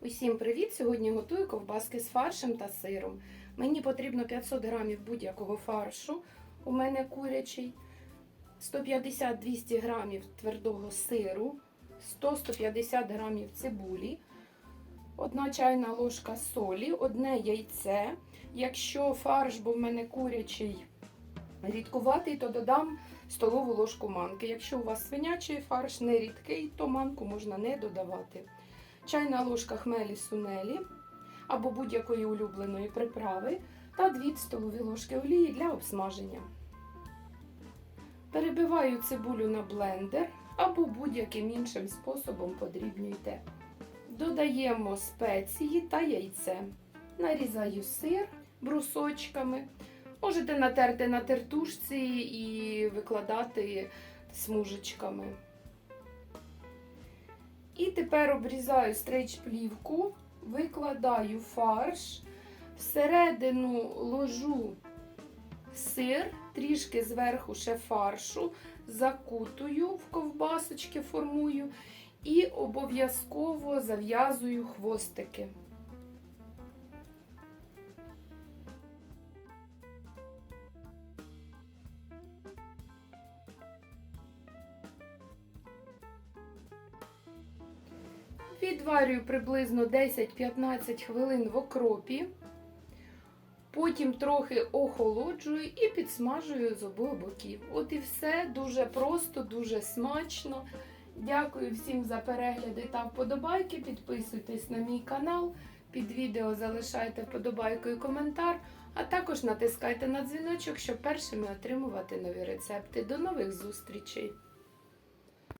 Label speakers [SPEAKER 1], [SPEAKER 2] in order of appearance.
[SPEAKER 1] Усім привіт! Сьогодні готую ковбаски з фаршем та сиром. Мені потрібно 500 грамів будь-якого фаршу. У мене курячий, 150-200 грамів твердого сиру, 100-150 грамів цибулі, одна чайна ложка солі, одне яйце. Якщо фарш, бо в мене курячий рідкуватий, то додам столову ложку манки. Якщо у вас свинячий фарш не рідкий, то манку можна не додавати чайна ложка хмелі сунелі або будь-якої улюбленої приправи та 2 столові ложки олії для обсмаження. Перебиваю цибулю на блендер або будь-яким іншим способом подрібнюйте. Додаємо спеції та яйце. Нарізаю сир брусочками. Можете натерти на тертушці і викладати смужечками. І тепер обрізаю стрейч-плівку, викладаю фарш, всередину ложу сир, трішки зверху ще фаршу, закутую в ковбасочки, формую і обов'язково зав'язую хвостики. Відварюю приблизно 10-15 хвилин в окропі. Потім трохи охолоджую і підсмажую з обох боків. От і все дуже просто, дуже смачно. Дякую всім за перегляди та вподобайки. Підписуйтесь на мій канал. Під відео залишайте вподобайку і коментар, а також натискайте на дзвіночок, щоб першими отримувати нові рецепти. До нових зустрічей!